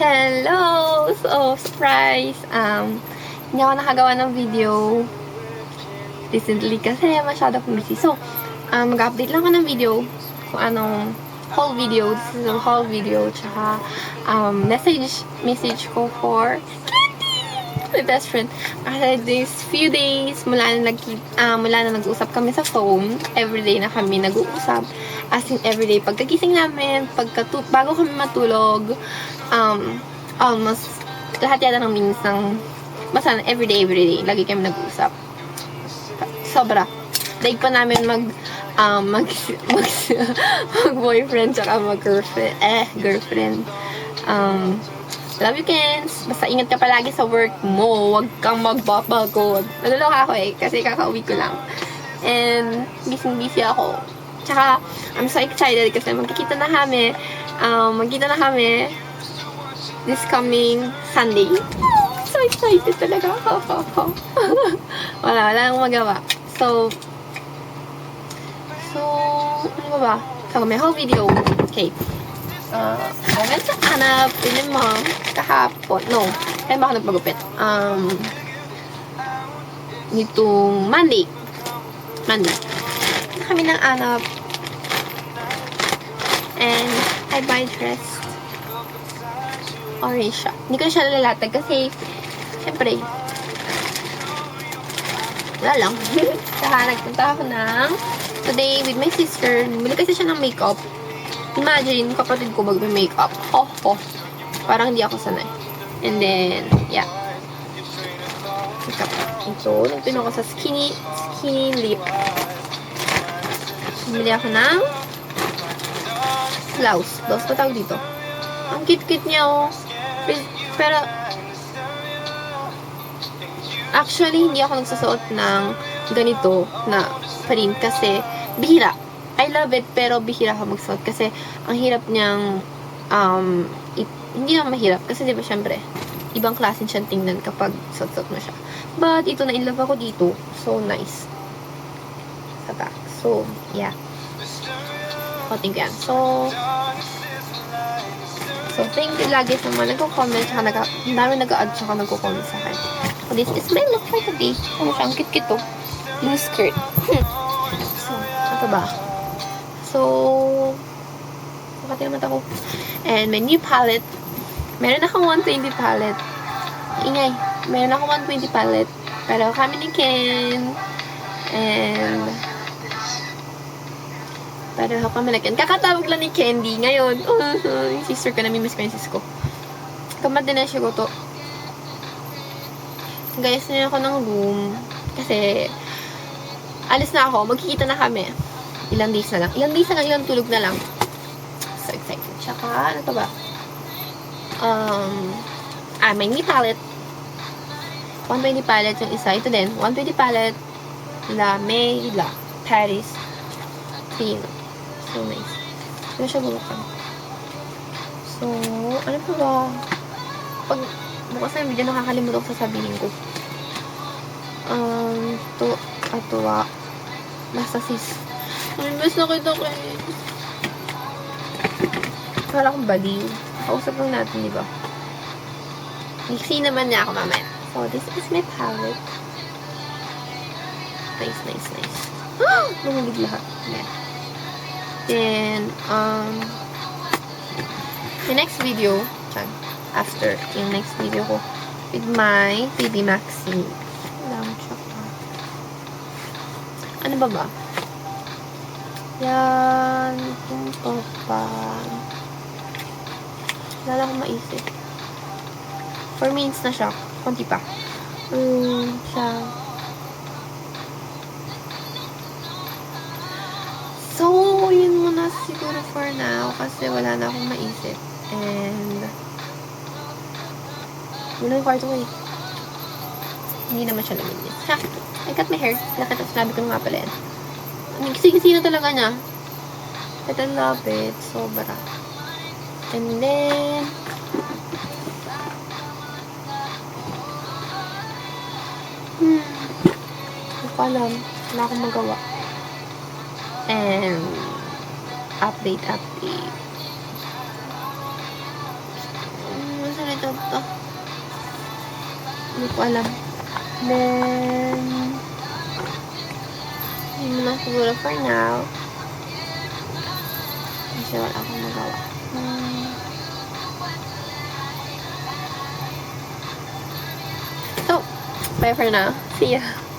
Hello! So, surprise! Um, hindi ako nakagawa ng video recently kasi masyado akong busy. So, um, mag-update lang ako ng video kung anong whole video. This is a whole video. Tsaka, um, message, message ko for my best friend. Kasi these few days, mula na, nag, ah, mula na nag-usap kami sa phone, everyday na kami nag-uusap. As in, everyday, pagkagising namin, pagkatu bago kami matulog, um, almost, lahat yata ng means ng, basta everyday, everyday, lagi kami nag-uusap. Sobra. Daig pa namin mag, um, mag, mag, mag boyfriend tsaka mag girlfriend, eh, girlfriend. Um, Love you, Kens. Basta ingat ka palagi sa work mo. Huwag kang magbabago. Naluloko ako eh, kasi kakauwi ko lang. And, busy-busy ako. Tsaka, I'm so excited kasi magkikita na kami. Um, magkita na kami this coming Sunday. So excited talaga. wala, wala nang magawa. So, so, ano ba ba? So, may whole video. Okay. Uh, I went Anna with my mom kahapon. No, kaya ba ako nagpagupit? Um, nitong Monday. Monday. Kami ng Anna and I buy dress. Orange siya. Hindi ko siya lalatag kasi syempre wala lang. Saka nagpunta ako ng today with my sister. Bumili kasi siya ng makeup. Imagine, kapatid ko magme-makeup. Ho, ho. Parang hindi ako sanay. And then, yeah. Makeup. So, nagpino ko sa skinny, skinny lip. Bumili ako ng blouse. Blouse pa tawag dito. Ang cute-cute niya, oh. Pero, actually, hindi ako nagsusuot ng ganito na pa rin kasi bihira. I love it, pero bihira ako magsuot kasi ang hirap niyang, um, hindi naman mahirap kasi di ba syempre, ibang klase siyang tingnan kapag suot-suot mo siya. But, ito na in love ako dito. So, nice. Sa back. So, yeah. Koting ko yan. So, so, thank you lagi sa mga nagko-comment. Saka nag dami nag-add saka nagko-comment sa akin. So, this is my look for today. Ano siya? Ang cute-cute to. Blue skirt. so, ito ba? So, bakit naman ako? And my new palette. Meron akong 120 palette. Ingay. Meron akong 120 palette. Pero kami ni Ken. And, pero kami na Ken. Kakatawag lang ni Candy ngayon. Uh, yung sister ko, namimiss ko yung sis ko. Kamad din na siya ko to. Guys, na ako ng room. Kasi, alis na ako. Magkikita na kami. Ilang days na lang. Ilang days na lang, ilang tulog na lang. So excited. Tsaka, ano to ba? Um, ah, may new palette. 120 palette yung isa. Ito din. 120 palette. La May, La Paris. Pino. Nice. Hindi siya bulukan. So, ano pa ba? Pag bukas na yung video, nakakalimutan ko sasabihin ko. Um, to, atuwa. Basta sis. Ay, best na kita ko eh. Para akong baliw. Kausap lang natin, di ba? Mixi naman niya ako mamaya. So, this is my palette. Nice, nice, nice. Lumulog lahat. Yeah. Then, um, the next video, chan, after, yung next video ko, with my baby tsaka. Ano ba ba? Yan. Ito pa. Wala akong maisip. 4 minutes na siya. Konti pa. Um, siya. Muna siguro for now. Kasi wala na akong maisip. And, yun na yung kwarto ko eh. Hindi naman siya naminis. Ha! I cut my hair. Nakita, sinabi ko na nga pala yan. Ang kisi-kisi na talaga niya. But I love it. Sobra. And then, hmm, hindi ko alam. Wala akong magawa. And, update, update. Hmm, job to. Hindi ko alam. Then, yun na lang siguro for now. Kasi wala akong magawa. Hmm. So, bye for now. See ya.